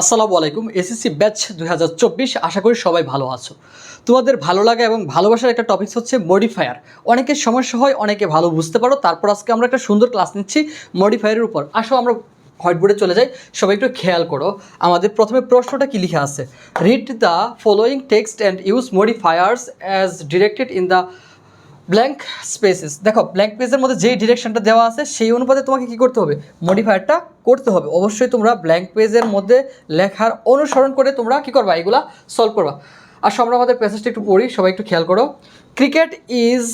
আসসালামু আলাইকুম, SSC batch দু হাজার চব্বিশ, আশা করি সবাই ভালো আছো। তোমাদের ভালো লাগা এবং ভালোবাসার একটা টপিক হচ্ছে মডিফায়ার অনেকের সমস্যা হয়, অনেকে ভালো বুঝতে পারো, তারপর আজকে আমরা একটা সুন্দর ক্লাস নিচ্ছি মডিফায়ারের উপর। আসো, আমরা হোয়াইট বোর্ডে চলে যাই, সবাই একটু খেয়াল করো। আমাদের প্রথমে প্রশ্নটা কি লিখে আছে? Read the following text and use modifiers as directed in the blank spaces দেখো ব্ল্যাঙ্ক পেজের মধ্যে যেই ডিরেকশনটা দেওয়া আছে, সেই অনুপাতে তোমাকে কি করতে হবে? মডিফায়ারটা করতে হবে। অবশ্যই তোমরা ব্ল্যাঙ্ক পেজের মধ্যে লেখার অনুসরণ করে তোমরা কি করবা? এগুলা সলভ করবা। আর আমরা আমাদের প্যাসেজটা একটু পড়ি। সবাই একটু খেয়াল করো। Cricket is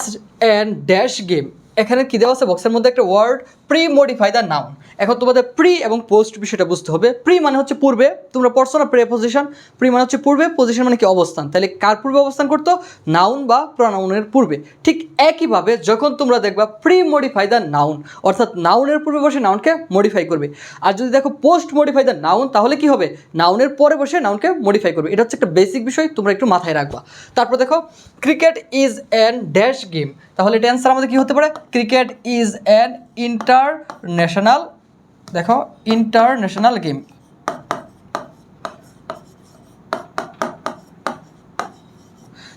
an dash game এখানে কি দেওয়া আছে? বক্সের মধ্যে একটা word pre modify the noun এখন তোমাদের প্রি এবং পোস্ট বিষয়টা বুঝতে হবে। প্রি মানে হচ্ছে পূর্বে, তোমরা পড়ছো না প্রে পজিশন প্রি মানে হচ্ছে পূর্বে পজিশন মানে কি অবস্থান? তাহলে কার পূর্বে অবস্থান করতো? নাউন বা প্রনাউনের পূর্বে। ঠিক একইভাবে যখন তোমরা দেখবা প্রি মডিফাই দ্য নাউন অর্থাৎ নাউনের পূর্বে বসে নাউনকে মডিফাই করবে। আর যদি দেখো পোস্ট মডিফাই দ্য নাউন তাহলে কি হবে? নাউনের পরে বসে নাউনকে মডিফাই করবে। এটা হচ্ছে একটা বেসিক বিষয়, তোমরা একটু মাথায় রাখবা। তারপর দেখো cricket is an dash game তাহলে এটা অ্যান্সার আমাদের কী হতে পারে? ক্রিকেট ইজ অ্যান ইন্টারন্যাশনাল, দেখো, ইন্টারন্যাশনাল গেম।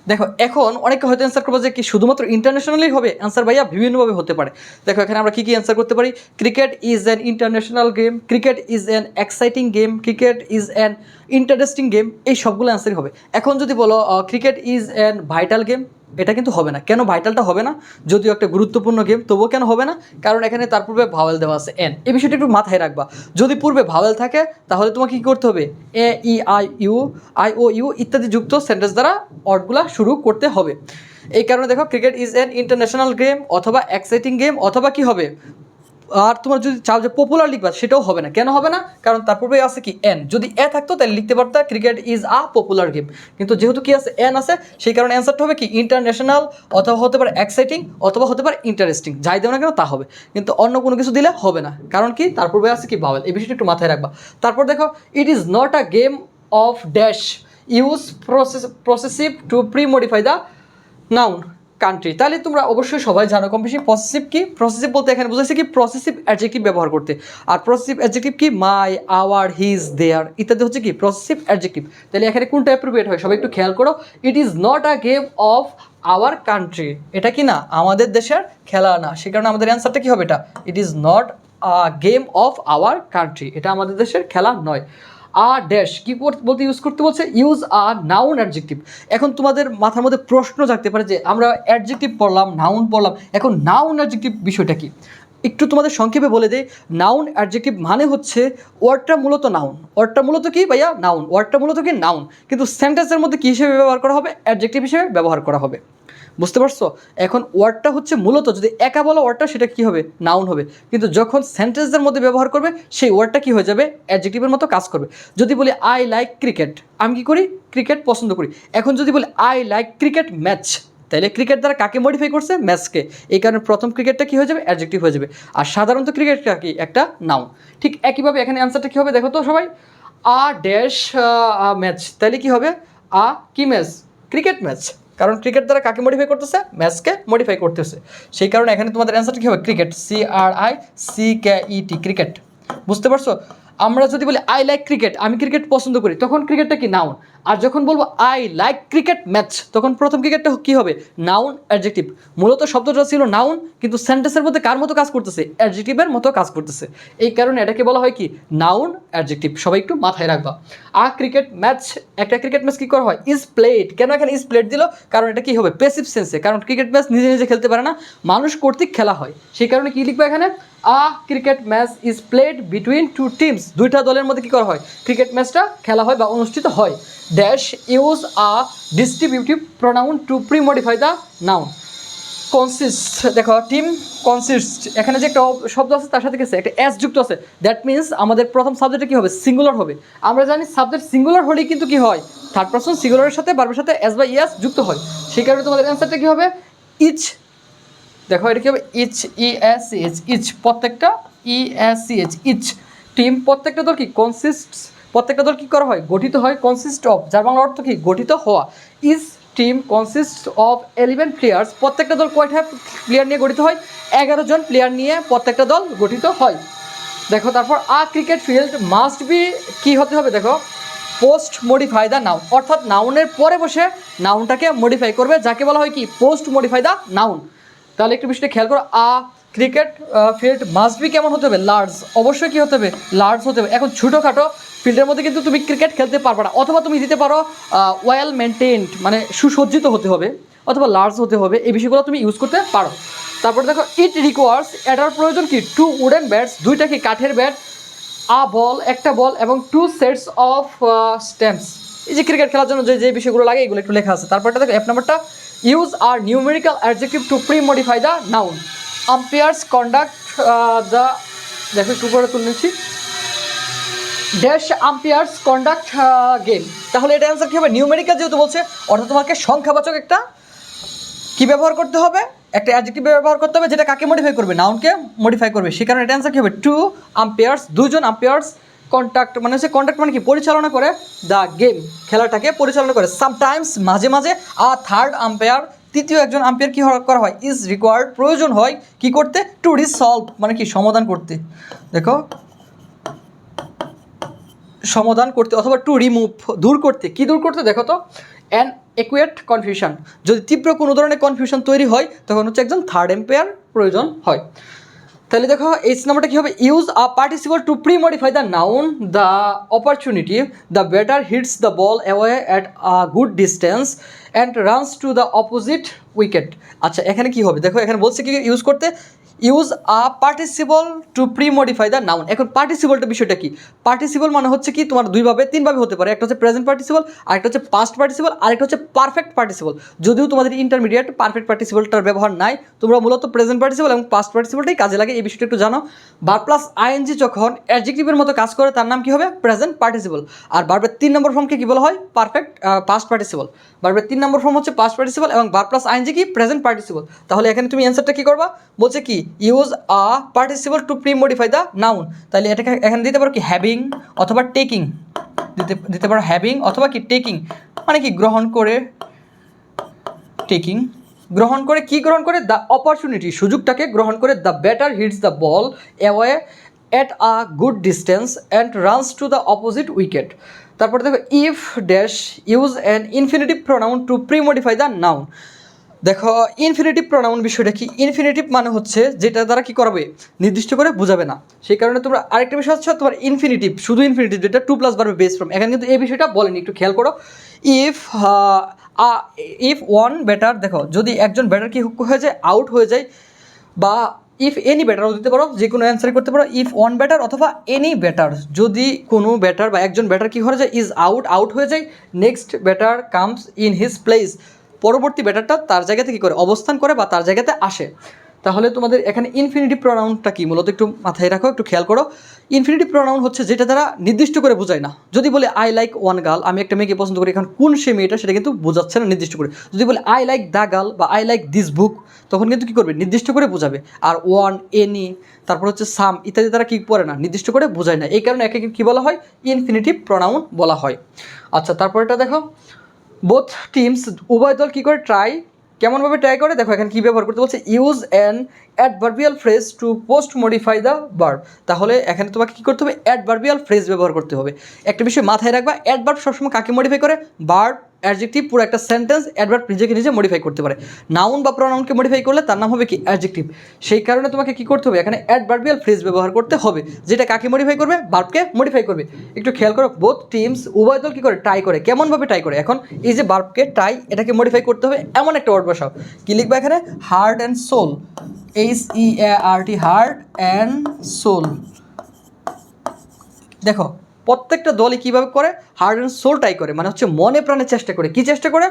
দেখো, এখন অনেকে হয়তো অ্যান্সার করব যে কি শুধুমাত্র ইন্টারন্যাশনালি হবে? অ্যান্সার ভাইয়া বিভিন্নভাবে হতে পারে। দেখো, এখানে আমরা কী কী অ্যান্সার করতে পারি? Cricket is an international game, cricket is an exciting game, cricket is an interesting game, এই সবগুলো অ্যান্সারই হবে। এখন যদি বলো cricket is an vital game এটা কিন্তু হবে না। কেন ভাইটালটা হবে না? যদিও একটা গুরুত্বপূর্ণ গেম তবুও কেন হবে না? কারণ এখানে তার পূর্বে ভাওয়েল দেওয়া আছে এন এই বিষয়টা একটু মাথায় রাখবা। যদি পূর্বে ভাওয়েল থাকে, তাহলে তোমাকে কী করতে হবে? A E I U I O U ইত্যাদি যুক্ত সেন্টেন্স দ্বারা অর্ডগুলো শুরু করতে হবে। এই কারণে দেখো cricket is an international game অথবা এক্সাইটিং গেম অথবা কি হবে? আর তোমার যদি চাও যে পপুলার লিখবা, সেটাও হবে না। কেন হবে না? কারণ তার আছে কি? এন যদি এ থাকতো, তাহলে লিখতে পারতা cricket is a popular game কিন্তু যেহেতু কি আছে? এন আছে, সেই কারণে অ্যান্সারটা হবে কি? ইন্টারন্যাশনাল অথবা হতে পারে এক্সাইটিং অথবা হতে পারে ইন্টারেস্টিং যাই দেবো না কেন, তা হবে। কিন্তু অন্য কোনো কিছু দিলে হবে না। কারণ কি? তার পূর্বে আছে কি? বাওয়েল এই বিষয়টা একটু মাথায় রাখবা। তারপর দেখো it is not a game of dash use process possessive to premodify the noun country তাহলে তোমরা অবশ্যই সবাই জানো কম বেশি প্রসেসিভ কি? প্রসেসিভ বলতে এখানে বুঝাইছে কি প্রসেসিভ অ্যাডজেক্টিভ ব্যবহার করতে। আর প্রসেসিভ অ্যাডজেক্টিভ কি? মাই আওয়ার হিজ দেয়ার ইত্যাদি হচ্ছে কি? প্রসেসিভ অ্যাডজেক্টিভ তাহলে এখানে কোনটা অ্যাপ্রোপ্রিয়েট হয়? সবাই একটু খেয়াল করো। It is not a game of our country এটা কি না? আমাদের দেশের খেলা না। সে কারণে আমাদের অ্যান্সারটা কি হবে এটা? It is not a game of our country এটা আমাদের দেশের খেলা নয়। আ ড্যাশ কি বলতে ইউজ করতে বলছে ইউজ আ নাউন অ্যাডজেক্টিভ এখন তোমাদের মাথার মধ্যে প্রশ্ন জাগতে পারে যে আমরা অ্যাডজেক্টিভ পড়লাম নাউন পড়লাম, এখন নাউন অ্যাডজেক্টিভ বিষয়টা কি? একটু তোমাদের সংক্ষেপে বলে দেই নাউন অ্যাডজেক্টিভ মানে হচ্ছে ওয়ার্ডটা মূলত নাউন ওয়ার্ডটা মূলত কি ভাইয়া? নাউন ওয়ার্ডটা মূলত কি? নাউন কিন্তু সেন্টেন্সের মধ্যে কী হিসেবে ব্যবহার করা হবে? অ্যাডজেক্টিভ হিসেবে ব্যবহার করা হবে। বুঝতে পারছ? এখন ওয়ার্ডটা হচ্ছে মূলত যদি একা বলা ওয়ার্ডটা, সেটা কি হবে? নাউন হবে। কিন্তু যখন সেন্টেন্সের মধ্যে ব্যবহার করবে, সেই ওয়ার্ডটা কি হয়ে যাবে? অ্যাডজেক্টিভের মতো কাজ করবে। যদি বলি আই লাইক ক্রিকেট আমি কি করি? ক্রিকেট পছন্দ করি। এখন যদি বলি আই লাইক ক্রিকেট ম্যাচ তাহলে ক্রিকেট দ্বারা কাকে মডিফাই করছে? ম্যাচকে এই কারণে প্রথম ক্রিকেটটা কি হয়ে যাবে? অ্যাডজেক্টিভ হয়ে যাবে। আর সাধারণত ক্রিকেটটা কি? একটা নাউন ঠিক একইভাবে এখানে অ্যান্সারটা কী হবে? দেখো তো সবাই। আ ড্যাশ ম্যাচ তাহলে কি হবে? আ কি ম্যাচ ক্রিকেট ম্যাচ কারণ ক্রিকেট দ্বারা কাকে মডিফাই করতেছে? ম্যাচকে মডিফাই করতেছে। সেই কারণে এখানে তোমাদের অ্যান্সারটা কী হবে? Cricket C R I C K E T cricket বুঝতে পারছ? আমরা যদি বলি আই লাইক ক্রিকেট আমি ক্রিকেট পছন্দ করি, তখন ক্রিকেটটা কি? নাউন আর যখন বলব আই লাইক ক্রিকেট ম্যাচ তখন প্রথম ক্রিকেটটা কী হবে? নাউন অ্যাডজেক্টিভ মূলত শব্দটা ছিল নাউন কিন্তু সেন্টেন্সের মধ্যে কার মতো কাজ করতেছে? অ্যাডজেক্টিভের মতো কাজ করতেছে। এই কারণে এটাকে বলা হয় কি? নাউন অ্যাডজেক্টিভ সবাই একটু মাথায় রাখবা। আর ক্রিকেট ম্যাচ একটা ক্রিকেট ম্যাচ কি করা হয়? ইজ প্লেড কেন এখানে ইজ প্লেড দিল? কারণ এটা কি হবে? পেসিভ সেন্সে কারণ ক্রিকেট ম্যাচ নিজে নিজে খেলতে পারে না। মানুষ কর্তৃক খেলা হয়। সেই কারণে কি লিখবে এখানে? A cricket match is played between two teams দুইটা দলের মধ্যে কি করা হয়? ক্রিকেট ম্যাচটা খেলা হয় বা অনুষ্ঠিত হয়। Dash use a distributive pronoun to pre modify the noun consist দেখো টিম কনসিস্ট এখানে যে একটা শব্দ আছে, তার সাথে গেছে একটা এস যুক্ত আছে। দ্যাট মিন্স আমাদের প্রথম সাবজেক্টে কী হবে? সিঙ্গুলার হবে। আমরা জানি সাবজেক্ট সিঙ্গুলার হলেই কিন্তু কি হয়? থার্ড পার্সন সিঙ্গুলারের সাথে বারবার সাথে এস বা ইয়াস যুক্ত হয়। সেই কারণে তোমাদের অ্যান্সারটা কী হবে? ইচ দেখো, এটা কি হবে? Each E S H each প্রত্যেকটা E S C each team প্রত্যেকটা দল কি? কনসিস্ট প্রত্যেকটা দল কি করা হয়? গঠিত হয় কনসিস্ট অফ যার বাংলা অর্থ কি? গঠিত হওয়া। Is team consist of eleven players প্রত্যেকটা দল কয়টা প্লেয়ার নিয়ে গঠিত হয়? এগারো জন প্লেয়ার নিয়ে প্রত্যেকটা দল গঠিত হয়। দেখো, তারপর a cricket field must be কি হতে হবে? দেখো পোস্ট মডিফাই দ্য নাউন অর্থাৎ নাউনের পরে বসে নাউনটাকে মডিফাই করবে। যাকে বলা হয় কি? পোস্ট মডিফাই দ্য নাউন তাহলে একটু বিষয়টা খেয়াল করো। A cricket field must be কেমন হতে হবে? লার্জ অবশ্যই কী হতে হবে? লার্জ হতে হবে। এখন ছোটোখাটো ফিল্ডের মধ্যে কিন্তু তুমি ক্রিকেট খেলতে পারবে না। অথবা তুমি দিতে পারো ওয়েল মেনটেনড মানে সুসজ্জিত হতে হবে, অথবা লার্জ হতে হবে। এই বিষয়গুলো তুমি ইউজ করতে পারো। তারপরে দেখো ইট রিকোয়ার্স এটার প্রয়োজন কি? টু উডেন ব্যাটস দুইটা কি কাঠের ব্যাট আ বল একটা বল এবং টু সেটস অফ স্ট্যাম্পস এই যে ক্রিকেট খেলার জন্য যে যে বিষয়গুলো লাগে, এগুলো একটু লেখা আছে। তারপরটা দেখো এক নম্বরটা use a numerical adjective to pre modify the noun umpires conduct the দেখো একটু করে তুলে নিচ্ছি। ড্যাশ আম্পায়ার্স কন্ডাক্ট গেম তাহলে এটা অ্যান্সার কী হবে? নিউমেরিক্যাল যেহেতু বলছে, অর্থাৎ তোমাকে সংখ্যাবাচক একটা কি ব্যবহার করতে হবে? একটা অ্যাডজেক্টিভ ব্যবহার করতে হবে, যেটা কাকে মডিফাই করবে? নাউনকে মডিফাই করবে। সে কারণে এটা অ্যান্সার কী হবে? টু আম্পায়ার্স দুজন আম্পায়ার্স কন্ট্যাক্ট মানে হচ্ছে কন্ট্যাক্ট মানে কি? পরিচালনা করে দ্য গেম খেলাটাকে পরিচালনা করে। সামটাইমস মাঝে মাঝে আ থার্ড আম্পায়ার তৃতীয় একজন আম্পায়ার কী করা হয়? ইজ রিকোয়ার্ড প্রয়োজন হয় কি করতে? টু রিসলভ মানে কি সমাধান করতে। দেখো। সমাধান করতে অথবা টু রিমুভ দূর করতে। কি দূর করতে? দেখো তো। অ্যান একুয়েট কনফিউশন যদি তীব্র কোনো ধরনের কনফিউশন তৈরি হয়, তখন হচ্ছে একজন থার্ড এম্পেয়ার প্রয়োজন হয়। তাহলে দেখো এইচ নাম্বারটা কী হবে? Use a participle to pre modify the noun the opportunity the batter hits the ball away at a good distance and runs to the opposite wicket আচ্ছা এখানে কি হবে? দেখো, এখানে বলছে কি ইউজ করতে use a participle to pre modify the noun এখন পার্টিসিপলটা বিষয়টা কি? পার্টিসিপল মানে হচ্ছে কি, তোমার দুইভাবে তিনভাবে হতে পারে। একটা হচ্ছে প্রেজেন্ট পার্টিসিপল আরেকটা হচ্ছে পাস্ট পার্টিসিপল আরেকটা হচ্ছে পারফেক্ট পার্টিসিপল যদিও তোমাদের ইন্টারমিডিয়েট পারফেক্ট পার্টিসিপলটার ব্যবহার নাই, তোমরা মূলত প্রেজেন্ট পার্টিসিপল এবং পাস্ট পার্টিসিপলটাই কাজে লাগে, এই বিষয়টা একটু জানো। বার প্লাস আইএনজি যখন অ্যাডজেক্টিভের মতো কাজ করে, তার নাম কি হবে? প্রেজেন্ট পার্টিসিপল আর বারবার তিন নম্বর ফর্মকে কি বলা হয়? পারফেক্ট পাস্ট পার্টিসিপল বারবার তিন নম্বর ফর্ম হচ্ছে পাস্ট পার্টিসিপল এবং বার প্লাস আইএনজি কি? প্রেজেন্ট পার্টিসিপল তাহলে এখানে তুমি অ্যান্সারটা কি করবা? বলছে কি use a participle to pre modify the noun তাহলে এটাকে এখানে দিতে পারো কি হ্যাভিং অথবা টেকিং দিতে দিতে পারো হ্যাভিং অথবা কি টেকিং মানে কি গ্রহণ করে টেকিং গ্রহণ করে কি গ্রহণ করে? দ্য অপরচুনিটি সুযোগটাকে গ্রহণ করে। The batter hits the ball away at a good distance and runs to the opposite wicket তারপর দেখো if dash use an infinitive pronoun to pre modify the noun দেখো ইনফিনিটিভ প্রোনাউন বিষয়টা কি? Infinitive মানে হচ্ছে যেটা দ্বারা কি করাবে? নির্দিষ্ট করে বোঝাবে না। সেই কারণে তোমরা আরেকটা বিষয় হচ্ছে তোমার ইনফিনিটিভ শুধু ইনফিনিটিভ যেটা টু প্লাস বারবে বেস ফ্রম এখানে কিন্তু এই বিষয়টা বলেনি, একটু খেয়াল করো। ইফ ইফ ওয়ান ব্যাটার দেখো, যদি একজন ব্যাটার কি হয়ে যায় আউট হয়ে যায়, বা ইফ এনি ব্যাটারও দিতে পারো, যে কোনো অ্যান্সারই করতে পারো ইফ ওয়ান ব্যাটার অথবা এনি ব্যাটার যদি কোনো ব্যাটার বা একজন ব্যাটার কি হয়ে যায় ইজ আউট আউট হয়ে যায় next batter comes in his place পরবর্তী ব্যাটারটা তার জায়গাতে কী করে অবস্থান করে বা তার জায়গাতে আসে? তাহলে তোমাদের এখানে ইনফিনিটিভ প্রোনাউনটা কি? মূলত একটু মাথায় রাখো, একটু খেয়াল করো। ইনফিনিটিভ প্রোনাউন হচ্ছে যেটা তারা নির্দিষ্ট করে বোঝায় না। যদি বলে আই লাইক ওয়ান গার্ল আমি একটা মেয়েকে পছন্দ করি, এখন কোন সে মেয়েটা সেটা কিন্তু বোঝাচ্ছে না নির্দিষ্ট করে। যদি বলে আই লাইক দ্য গার্ল বা আই লাইক দিস বুক তখন কিন্তু কী করবে? নির্দিষ্ট করে বোঝাবে। আর ওয়ান এনি তারপর হচ্ছে সাম ইত্যাদি তারা কী করে না? নির্দিষ্ট করে বোঝায় না। এই কারণে একে কী বলা হয়? ইনফিনিটিভ প্রোনাউন বলা হয়। আচ্ছা তারপরটা দেখো। বোথ টিমস উভয় দল কী করে ট্রাই কেমনভাবে ট্রাই করে? দেখো এখানে কী ব্যবহার করতে বলছে use an adverbial phrase to post modify the verb তাহলে এখানে তোমাকে কী করতে হবে? অ্যাডভার্বিয়াল ফ্রেজ ব্যবহার করতে হবে। একটা বিষয় মাথায় রাখবা অ্যাডভার্ব সবসময় কাকে মডিফাই করে? বার্ব অ্যাডজেক্টিভ পুরো একটা সেন্টেন্স অ্যাডভার্ব নিজেকে নিজে মডিফাই করতে পারে। নাউন বা প্রনাউনকে মডিফাই করলে তার নাম হবে কি? অ্যাডজেক্টিভ সেই কারণে তোমাকে কি করতে হবে? এখানে অ্যাডভার্বিয়াল ফ্রেজ ব্যবহার করতে হবে, যেটা কাকে মডিফাই করবে? বার্বকে মডিফাই করবে। একটু খেয়াল করো বোথ টিমস উভয় দল কী করে? ট্রাই করে। কেমনভাবে ট্রাই করে? এখন এই যে বার্বকে ট্রাই এটাকে মডিফাই করতে হবে, এমন একটা ওয়ার্ড বসাও। কি লিখবা এখানে? Heart and soul H E R T heart and soul দেখো প্রত্যেকটা দলই কীভাবে করে? হার্ড অ্যান্ড সোল টাই করে মানে হচ্ছে মনে প্রাণে চেষ্টা করে। কি চেষ্টা করে?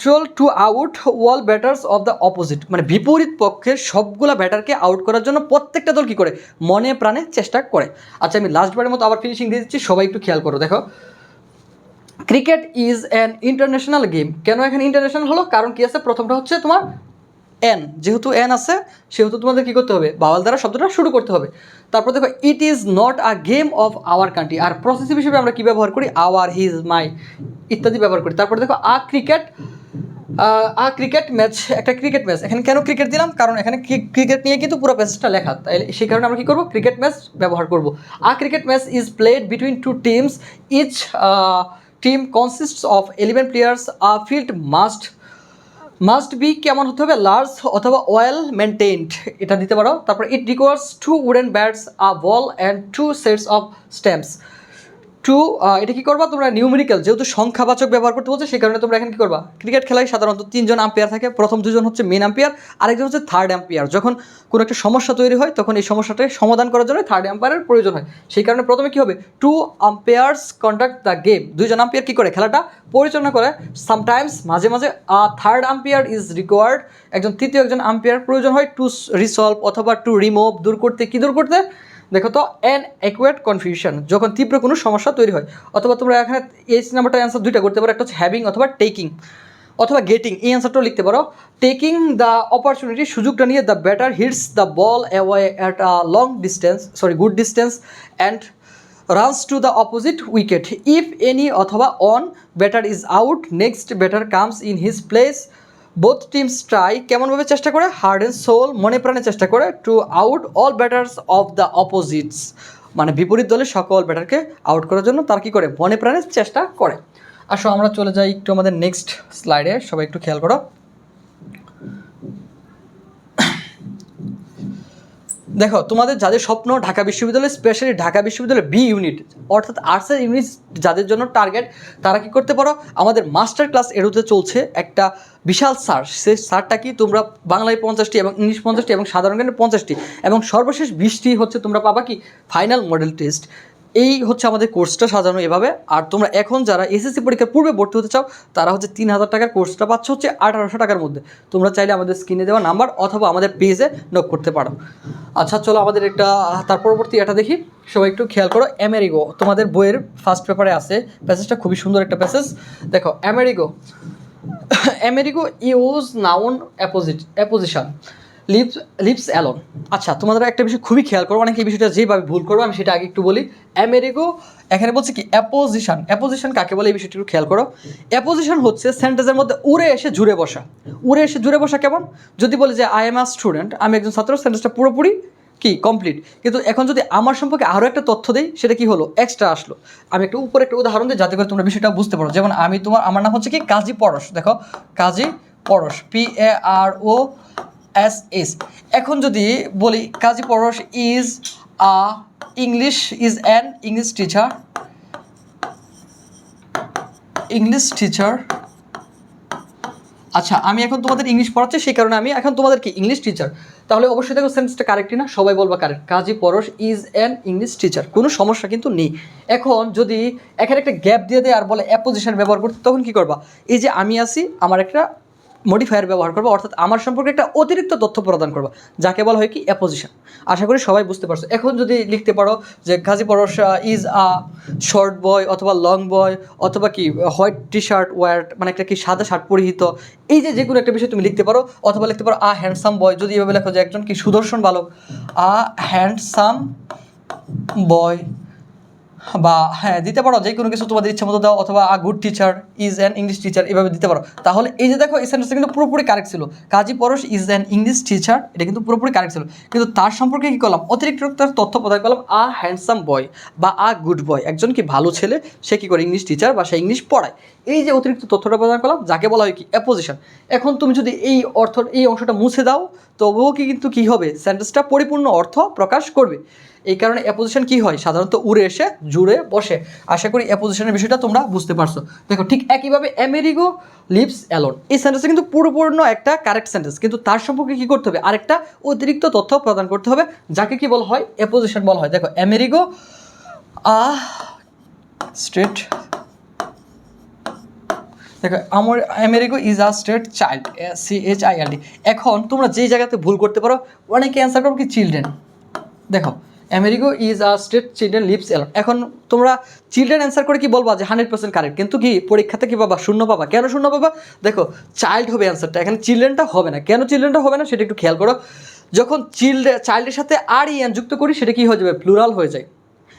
Try to out all batters of the opposite মানে বিপরীত পক্ষের সবগুলা ব্যাটারকে আউট করার জন্য প্রত্যেকটা দল কী করে? মনে প্রাণে চেষ্টা করে। আচ্ছা আমি লাস্টবারের মতো আবার ফিনিশিং দিয়ে দিচ্ছি, সবাই একটু খেয়াল করো, দেখো। Cricket is an international game কেন এখানে ইন্টারন্যাশনাল হলো? কারণ কী আছে? প্রথমটা হচ্ছে তোমার এন যেহেতু এন আছে, সেহেতু তোমাদের কী করতে হবে? বাওয়াল দ্বারা শব্দটা শুরু করতে হবে। তারপর দেখো it is not a game of our country R possessive হিসেবে আমরা কী ব্যবহার করি? আওয়ার হিজ মাই ইত্যাদি ব্যবহার করি। তারপর দেখো a cricket a cricket match একটা ক্রিকেট ম্যাচ এখানে কেন ক্রিকেট দিলাম? কারণ এখানে ক্রিকেট নিয়ে কিন্তু পুরো প্যাসেজটা লেখা। তাই সেই কারণে আমরা কী করব? ক্রিকেট ম্যাচ ব্যবহার করব। A cricket match is played between two teams each team consists of eleven players a field must must be কেমন হতে হবে? লার্জ অথবা ওয়েল মেনটেইনড এটা দিতে পারো। তারপর it requires two wooden bats a ball and two sets of stumps two এটা কি করবা? তোমরা নিউমেরিক্যাল যেহেতু সংখ্যাবাচক ব্যবহার করতে বলছে, সেই কারণে তোমরা এখানে কি করবা? ক্রিকেট খেলায় সাধারণত তিনজন আম্পায়ার থাকে। প্রথম দুজন হচ্ছে মেন আম্পায়ার আরেকজন হচ্ছে থার্ড আম্পায়ার যখন কোনো একটা সমস্যা তৈরি হয়, তখন এই সমস্যাটা সমাধান করার জন্য থার্ড আম্পায়ারের প্রয়োজন হয়। সেই কারণে প্রথমে কি হবে? Two umpires conduct the game দুইজন আম্পায়ার কি করে? খেলাটা পরিচালনা করে। সামটাইমস মাঝে মাঝে থার্ড আম্পায়ার ইজ রিকোয়ার্ড একজন তৃতীয় একজন আম্পায়ার প্রয়োজন হয়। টু রিসলভ অথবা টু রিমুভ দূর করতে, কী দূর করতে? দেখো তো অ্যান অ্যাকুয়েট কনফিউশন যখন তীব্র কোনো সমস্যা তৈরি হয়, অথবা তোমরা এখানে এই নাম্বারটা অ্যান্সার দুইটা করতে পারো, একটা হচ্ছে হ্যাভিং অথবা টেকিং অথবা গেটিং এই অ্যান্সারটাও লিখতে পারো। টেকিং দ্য অপরচুনিটি সুযোগটা নিয়ে the batter hits the ball away at a long distance sorry good distance and runs to the opposite wicket if any অথবা one batter is out next batter comes in his place both teams try কেমনভাবে চেষ্টা করে? Hard and soul মনে প্রাণে চেষ্টা করে to out all batters of the opposites মানে বিপরীত দলের সকল ব্যাটারকে আউট করার জন্য তার কী করে? মনে প্রাণে চেষ্টা করে। আসো, আমরা চলে যাই একটু আমাদের নেক্সট স্লাইডে সবাই একটু খেয়াল করো। দেখো, তোমাদের যাদের স্বপ্ন ঢাকা বিশ্ববিদ্যালয় স্পেশালি ঢাকা বিশ্ববিদ্যালয় বি ইউনিট অর্থাৎ আর্টসের ইউনিট যাদের জন্য টার্গেট তারা কি করতে পারো? আমাদের মাস্টার ক্লাস এরোতে চলছে একটা বিশাল সার সেই সারটা কি তোমরা বাংলায় পঞ্চাশটি এবং ইংলিশ পঞ্চাশটি এবং সাধারণ জ্ঞানে পঞ্চাশটি এবং সর্বশেষ বিশটি হচ্ছে তোমরা পাবা কি? ফাইনাল মডেল টেস্ট এই হচ্ছে আমাদের কোর্সটা সাজানো এভাবে। আর তোমরা এখন যারা এসএসসি পরীক্ষার পূর্বে ভর্তি হতে চাও, তারা হচ্ছে তিন হাজার টাকার কোর্সটা পাচ্ছ হচ্ছে আঠারোশো টাকার মধ্যে। তোমরা চাইলে আমাদের স্ক্রিনে দেওয়া নাম্বার অথবা আমাদের পেজে নক করতে পারো। আচ্ছা চলো আমাদের একটা, তার পরবর্তী এটা দেখি। সবাই একটু খেয়াল করো অ্যামেরিগো তোমাদের বইয়ের ফার্স্ট পেপারে আছে। প্যাসেজটা খুবই সুন্দর একটা প্যাসেজ দেখো Amerigo Amerigo use noun apposite apposition lives lives alone আচ্ছা তোমাদের একটা বিষয় খুবই খেয়াল করো, অনেকে এই বিষয়টা যেভাবে ভুল করব, আমি সেটা আগে একটু বলি। অ্যামেরিকো এখানে বলছে কি অ্যাপোজিশন অ্যাপোজিশন কাকে বলে? এই বিষয়টা একটু খেয়াল করো। অ্যাপোজিশন হচ্ছে সেন্টেন্সের মধ্যে উড়ে এসে জুড়ে বসা। উড়ে এসে জুড়ে বসা কেমন? যদি বলে যে আই এম আ স্টুডেন্ট আমি একজন ছাত্র সেন্টেন্সটা পুরোপুরি কি? কমপ্লিট কিন্তু এখন যদি আমার সম্পর্কে আরও একটা তথ্য দেই, সেটা কি হলো? এক্সট্রা আসলো। আমি একটু উপরে একটা উদাহরণ দিই, যাতে করে তোমরা বিষয়টা বুঝতে পারো। যেমন আমি তোমার, আমার নাম হচ্ছে কি? কাজী পরশ। দেখো, Kazi Parash. P A R O S S এখন যদি বলি, Kazi Parash is a English is an English teacher English teacher আচ্ছা আমি এখন তোমাদের ইংলিশ পড়াচ্ছি, সেই কারণে আমি এখন তোমাদেরকে ইংলিশ টিচার তাহলে অবশ্যই দেখো সেন্টেন্সটা কারেক্টই না সবাই বলবা correct Kazi Parash is an English teacher কোনো সমস্যা কিন্তু নেই। এখন যদি এখানে একটা গ্যাপ দিয়ে দেয় আর বলে অ্যাপোজিশন ব্যবহার করতে, তখন কি করবা? এই যে আমি আছি, আমার একটা মডিফায়ার ব্যবহার করব, অর্থাৎ আমার সম্পর্কে একটা অতিরিক্ত তথ্য প্রদান করব, যাকে বলা হয় কি অ্যাপোজিশন আশা করি সবাই বুঝতে পারছ। এখন যদি লিখতে পারো যে Gazi Parasha is a short boy অথবা লং বয় অথবা কি হোয়াইট টি শার্ট ওয়ার মানে একটা কি সাদা শার্ট পরিহিত, এই যে যে কোনো একটা বিষয় তুমি লিখতে পারো, অথবা লিখতে পারো, আ হ্যান্ডসাম বয় যদি এভাবে লেখো যে একজন কি সুদর্শন বালক, আ হ্যান্ডসাম বয় বা হ্যাঁ দিতে পারো যে কোনো কিছু তোমাদের ইচ্ছা মতো দাও, অথবা a good teacher is an English teacher এভাবে দিতে পারো। তাহলে এই যে দেখো, এই সেন্টেন্সটা কিন্তু পুরোপুরি কারেক্ট ছিল। Kazi Parash is an English teacher এটা কিন্তু পুরোপুরি কারেক্ট ছিল। কিন্তু তার সম্পর্কে কী করলাম? অতিরিক্ত তার তথ্য প্রদান করলাম আ হ্যান্ডসাম বয় বা আ গুড বয় একজন কি ভালো ছেলে, সে কী করে ইংলিশ টিচার বা সে ইংলিশ পড়ায়। এই যে অতিরিক্ত তথ্যটা প্রদান করলাম, যাকে বলা হয় কি? অ্যাপোজিশন এখন তুমি যদি এই অর্থ, এই অংশটা মুছে দাও, তবুও কি কিন্তু কী হবে? সেন্টেন্সটা পরিপূর্ণ অর্থ প্রকাশ করবে। এই কারণে অ্যাপোজিশন কি হয়? সাধারণত উড়ে এসে, জুড়ে বসে। আশা করি অ্যাপোজিশনের বিষয়টা তোমরা বুঝতে পারছ। দেখো, ঠিক একইভাবে অ্যামেরিগো লিভস অ্যালোন এই সেন্টেন্সটা কিন্তু পুরোপূর্ণ একটা কারেক্ট সেন্টেন্স কিন্তু তার সম্পর্কে কী করতে হবে? আরেকটা অতিরিক্ত তথ্য প্রদান করতে হবে, যাকে কি বলা হয়? অ্যাপোজিশন বলা হয়। দেখো অ্যামেরিগো আ স্ট্রেট দেখো, আমার Amerigo is a stray child C H I L D এখন তোমরা যেই জায়গাতে ভুল করতে পারো, অনেকে অ্যান্সার করো কি চিলড্রেন দেখো Amerigo is a stray children lives alone এখন তোমরা চিলড্রেন অ্যান্সার করে কি বলবা যে হান্ড্রেড পার্সেন্ট কারেক্ট কিন্তু কি পরীক্ষাতে কি পাবা? শূন্য পাবা। কেন শূন্য পাবা? দেখো চাইল্ড হবে অ্যান্সারটা এখানে চিলড্রেনটা হবে না। কেন চিলড্রেনটা হবে না? সেটা একটু খেয়াল করো। যখন চিলড্রেন চাইল্ডের সাথে আর ইয়ান যুক্ত করি, সেটা কি হয়ে যাবে? প্লুরাল হয়ে যায়।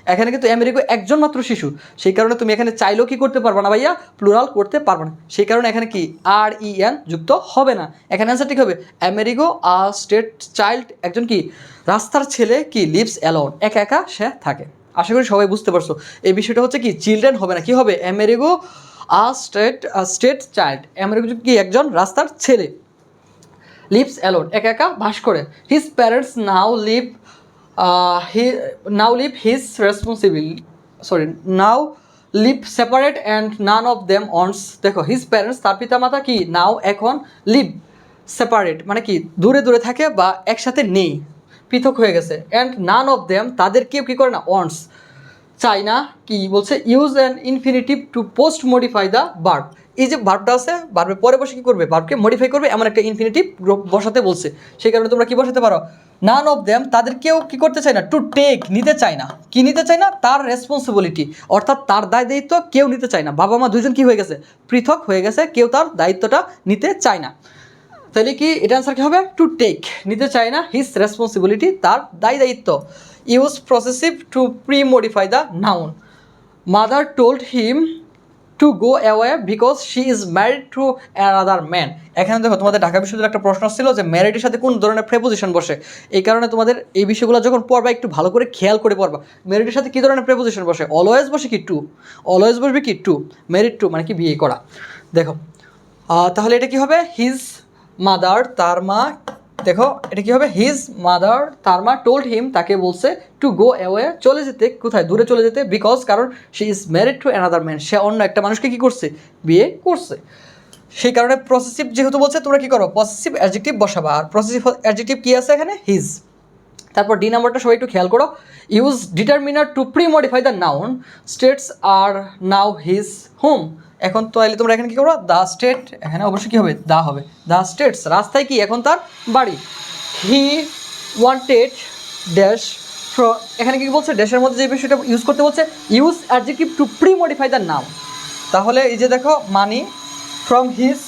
এখানে কিন্তু আমেরিকো একজন মাত্র শিশু। সেই কারণে তুমি এখানে চাইলেও কি করতে পারবে না ভাইয়া? প্লুরাল করতে পারবে না। সেই কারণে এখানে কি আর ই এন যুক্ত হবে না। এখানে অ্যান্সার ঠিক হবে। আমেরিকো আ স্টেট চাইল্ড একজন কি? রাস্তার ছেলে কি লিভস অ্যালোন একা একা সে থাকে। আশা করি সবাই বুঝতে পারছ। এই বিষয়টা হচ্ছে কি চিলড্রেন হবে না। কি হবে? Amerigo a stray stray child Amerigo কি একজন? রাস্তার ছেলে। লিভস অ্যালোন একা একা বাস করে। His parents now live he now live his responsible sorry now live separate and none of them owns দেখো হিজ প্যারেন্টস তার পিতামাতা কি নাও এখন লিভ সেপারেট মানে কি, দূরে দূরে থাকে বা একসাথে নেই, পৃথক হয়ে গেছে অ্যান্ড নান অফ দেম তাদের কেউ কী করে না অনস চাই না, কি বলছে use an infinitive to post modify the verb এই যে বার্বটা আছে বার্বের পরে বসে কী করবে বার্বকে মডিফাই করবে, এমন একটা ইনফিনিটিভ বসাতে বলছে, সেই কারণে তোমরা কি বসাতে পারো নান অফ দেম তাদের কেউ কি করতে চায় না? টু টেক নিতে চায় না। কি নিতে চায় না? তার রেসপন্সিবিলিটি অর্থাৎ তার দায় দায়িত্ব কেউ নিতে চায় না। বাবা মা দুজন কি হয়ে গেছে? পৃথক হয়ে গেছে, কেউ তার দায়িত্বটা নিতে চায় না। তাহলে কি এটা আনসার কী হবে? টু টেক নিতে চায় না হিস রেসপন্সিবিলিটি তার দায় দায়িত্ব। Use possessive to pre modify the noun mother told him to go away because she is married to another man এখানে দেখো, তোমাদের ঢাকা বিশ্ববিদ্যালয়ের একটা প্রশ্ন ছিল যে ম্যারিডের সাথে কোন ধরনের প্রেপোজিশন বসে? এই কারণে তোমাদের এই বিষয়গুলো যখন পড়বা, একটু ভালো করে খেয়াল করে পড়বা। ম্যারিডের সাথে কী ধরনের প্রেপোজিশন বসে? অলওয়েজ বসে কি টু অলওয়েজ বসবে কি টু ম্যারিড টু মানে কি বিয়ে করা? দেখো তাহলে এটা কি হবে? হিজ মাদার তার মা দেখো, এটা কি হবে? হিজ মাদার তার মা টোল্ড হিম তাকে বলছে টু গো অ্যাওয়ে চলে যেতে, কোথায়? দূরে চলে যেতে বিকজ কারণ she is married to another man সে অন্য একটা মানুষকে কি করছে? বিয়ে করছে। সেই কারণে প্রসেসিভ যেহেতু বলছে, তোমরা কি করো? প্রসেসিভ অ্যাডজেক্টিভ বসাবা। আর প্রসেসিভ অ্যাডজেক্টিভ কী আছে এখানে? হিজ তারপর ডি নাম্বারটা সবাই একটু খেয়াল করো। Use determiner to pre modify the noun streets are now his home এখন তো তাহলে তোমরা এখানে কি করো? দ্য স্টেট এখানে অবশ্যই কী হবে? দা হবে। দ্য স্টেটস রাস্তায় কি? এখন তার বাড়ি। হি ওয়ান্টেড ড্যাশ এখানে কি বলছে? ড্যাশের মধ্যে যে বিষয়টা ইউজ করতে বলছে use adjective to pre modify the noun তাহলে এই যে দেখো money from his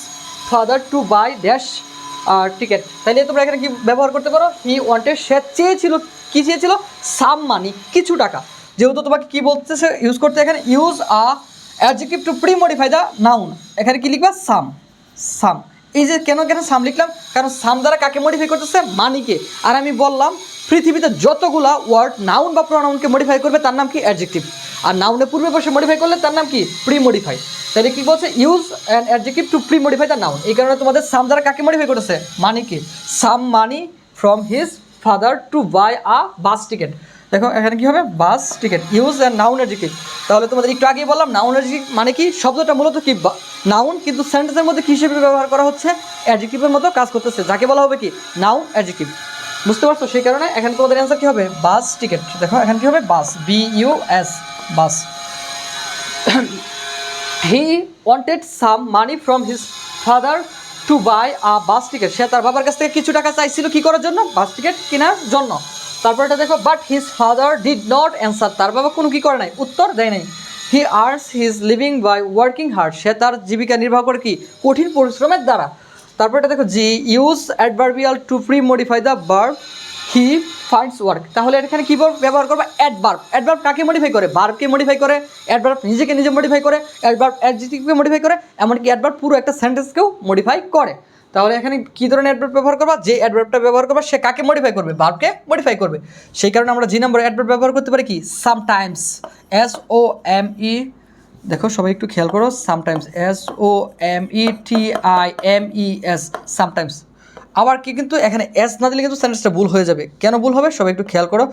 father to buy dash a ticket তাইলে তোমরা এখানে কি ব্যবহার করতে পারো? হি ওয়ান্টেড সে চেয়েছিল, কি চেয়েছিল? সাম মানি কিছু টাকা। যেহেতু তোমাকে কী বলতেছে ইউজ করতে এখানে use a adjective to pre modify the noun এখানে কি লিখবা? সাম। সাম। এই যে কেন কেন সাম লিখলাম? কারণ সাম দ্বারা কাকে মডিফাই করতেছে? মানিকে। আর আমি বললাম, পৃথিবীতে যতগুলা ওয়ার্ড নাউন বা প্রোনাউনকে মডিফাই করবে, তার নাম কি? অ্যাডজেক্টিভ আর নাউনে পূর্বে বসে মডিফাই করলে তার নাম কি? প্রি মডিফাই তাহলে কি বলছে? Use an adjective to pre modify the noun এই কারণে তোমাদের সাম দ্বারা কাকে মডিফাই করতেছে? মানিকে। Some money from his father to buy a bus ticket দেখো, এখানে কি হবে? Bus ticket, use an noun adjective তাহলে তোমাদের একটু আগেই বললাম নাউন অ্যাডজেক্টিভ মানে কি? শব্দটা মূলত কি? নাউন কিন্তু সেন্টেন্সের মধ্যে কী হিসেবে ব্যবহার করা হচ্ছে? অ্যাডজেক্টিভের মতো কাজ করতেছে। যাকে বলা হবে কি? নাউন অ্যাডজেক্টিভ বুঝতে পারছ? সেই কারণে এখানে তোমাদের অ্যান্সার কী হবে? Bus ticket. দেখো, এখানে কী হবে? Bus B U S bus. He wanted some money from his father to buy a bus ticket সে তার বাবার কাছ থেকে কিছু টাকা চাইছিল কি করার জন্য? বাস টিকিট কেনার জন্য। তারপর এটা দেখো but his father did not answer তার বাবা কোনো কি করে নাই? উত্তর দেয় নাই। He earns his living by working hard সে তার জীবিকা নির্বাহ করে কি? কঠিন পরিশ্রমের দ্বারা। তারপর এটা দেখো G use adverbial to pre modify the verb he finds work তাহলে এখানে কী ব্যবহার করবে? অ্যাডভার্ব অ্যাডভার্ব কাকে মডিফাই করে? বার্বকে মডিফাই করে। অ্যাডভার্ব নিজেকে নিজে মডিফাই করে। অ্যাডভার্ব অ্যাডজেক্টিভকে মডিফাই করে। এমনকি অ্যাডভার্ব পুরো একটা সেন্টেন্সকেও মডিফাই করে। তাহলে এখানে কী ধরনের অ্যাডভার্ব ব্যবহার করবা? যে অ্যাডভার্বটা ব্যবহার করবা, সে কাকে মডিফাই করবে? বার্বকে মডিফাই করবে। সেই কারণে আমরা জি নম্বর অ্যাডভার্ব ব্যবহার করতে পারি কি? Sometimes S O M E দেখো সবাই একটু খেয়াল করো sometimes S O M E T I M E S sometimes আবার কি কিন্তু এখানে এস না দিলে কিন্তু সেন্টেন্সটা ভুল হয়ে যাবে। কেন ভুল হবে? সবাই একটু খেয়াল করো।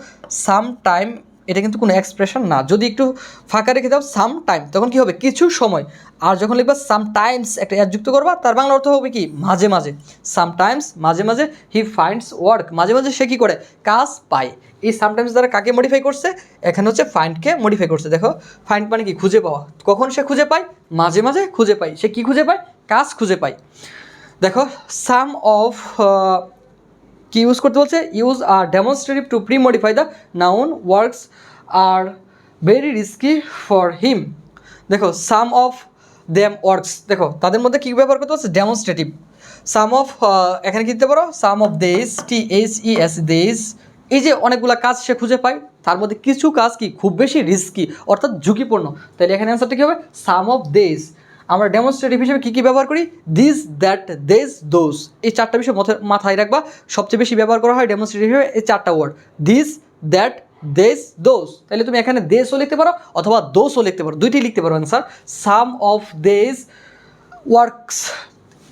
সাম টাইম এটা কিন্তু কোনো এক্সপ্রেশন না। যদি একটু ফাঁকা রেখে দাও সাম টাইম তখন কি হবে? কিছু সময়। আর যখন লিখবা সাম টাইমস একটা অ্যাড যুক্ত করবা, তার বাংলা অর্থ হবে কি? মাঝে মাঝে। সাম টাইমস মাঝে মাঝে হি ফাইন্ডস ওয়ার্ক মাঝে মাঝে সে কী করে? কাজ পায়। এই সামটাইমস দ্বারা কাকে মডিফাই করছে? এখানে হচ্ছে ফাইন্ডকে মডিফাই করছে। দেখো ফাইন্ড মানে কি? খুঁজে পাওয়া। কখন সে খুঁজে পায়? মাঝে মাঝে খুঁজে পায়। সে কি খুঁজে পায়? কাজ খুঁজে পায়। দেখো সাম অফ কি ইউজ করতে বলছে? Use a demonstrative to pre modify the noun works are very risky for him দেখো সাম অফ দেম ওয়ার্কস দেখো, তাদের মধ্যে কী ব্যবহার করতে হচ্ছে ডেমনস্ট্রেটিভ সাম অফ এখানে কিনতে পারো? সাম অফ দেস টি এইচ ই এস দেস এই যে অনেকগুলা কাজ সে খুঁজে পায়, তার মধ্যে কিছু কাজ কি খুব বেশি রিস্কি অর্থাৎ ঝুঁকিপূর্ণ। তাহলে এখানে অ্যান্সারটা কী হবে? সাম অফ দেস আমরা ডেমনস্ট্রেটিভ হিসেবে কী কী ব্যবহার করি? দিস দ্যাট দেস দোস এই চারটা বিষয় মাথায়- রাখবা। সবচেয়ে বেশি ব্যবহার করা হয় ডেমনস্ট্রেটিভ হিসেবে এই চারটা ওয়ার্ড দিস দ্যাট দেস দোস তাহলে তুমি এখানে দেশও লিখতে পারো অথবা দোষও লিখতে পারো। দুইটি লিখতে পারো answer some of these works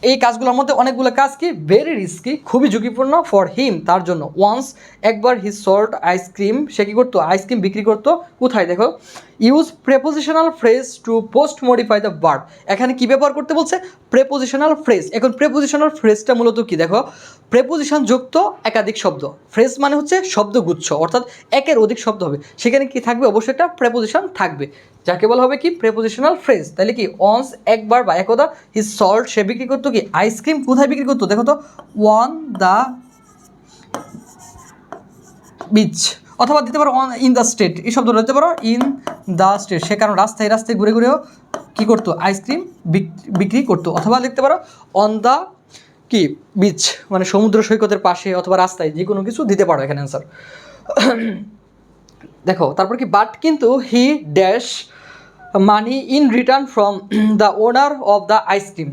এই কাজগুলোর মধ্যে অনেকগুলো কাজ কি? ভেরি রিস্কি খুবই ঝুঁকিপূর্ণ ফর হিম তার জন্য। ওয়ান্স একবার হি সল্ট আইসক্রিম সে কী করতো? আইসক্রিম বিক্রি করতো। কোথায়? দেখো। Use prepositional phrase to post modify the bird এখানে কি ব্যবহার করতে বলছে? প্রেপোজিশনাল ফ্রেজ এখন প্রেপোজিশনাল ফ্রেজটা মূলত কি? দেখো প্রেপোজিশন যুক্ত একাধিক শব্দ। ফ্রেজ মানে হচ্ছে শব্দগুচ্ছ, অর্থাৎ একের অধিক শব্দ হবে। সেখানে কি থাকবে? অবশ্যই একটা প্রেপোজিশন থাকবে। যাকে বলা হবে কি? প্রেপোজিশনাল ফ্রেজ তাহলে কি অনস একবার বা একদা হি সল্ট সে বিক্রি করতো কি? আইসক্রিম কোথায় বিক্রি করতো? দেখো তো ওয়ান দ্য বিচ অথবা দিতে পারো অন ইন দ্য স্টেট এই শব্দটা দিতে পারো ইন দ্য স্টেট সে কারণ রাস্তায় রাস্তায় ঘুরে ঘুরেও কী করতো? আইসক্রিম বিক্রি করতো। অথবা লিখতে পারো অন দ্য কি? বিচ মানে সমুদ্র সৈকতের পাশে অথবা রাস্তায় যে কোনো কিছু দিতে পারো এখানে অ্যান্সার দেখো, তারপর কি? বাট কিন্তু he dash money in return from the owner of the ice cream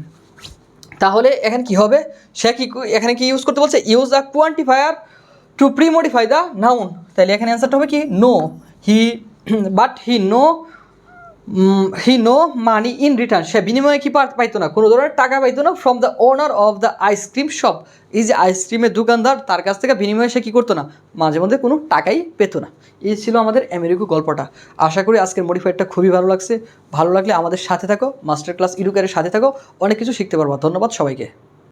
তাহলে এখানে কি হবে? সে কি এখানে কি ইউজ করতে বলছে? Use a quantifier to pre modify the noun তাহলে এখানে অ্যান্সারটা হবে কি? No he but he no he no money in return সে বিনিময়ে কি পাইতো না? কোনো ধরনের টাকা পাইতো না from the owner of the ice cream shop এই যে আইসক্রিমের দোকানদার, তার কাছ থেকে বিনিময়ে সে কী করতো না? মাঝে মধ্যে কোনো টাকাই পেত না। এই ছিল আমাদের আমেরিকু গল্পটা। আশা করি আজকের মডিফাইডটা খুবই ভালো লাগছে। ভালো লাগলে আমাদের সাথে থাকো মাস্টার ক্লাস ইডুকারের সাথে থাকো। অনেক কিছু শিখতে পারবা। ধন্যবাদ সবাইকে।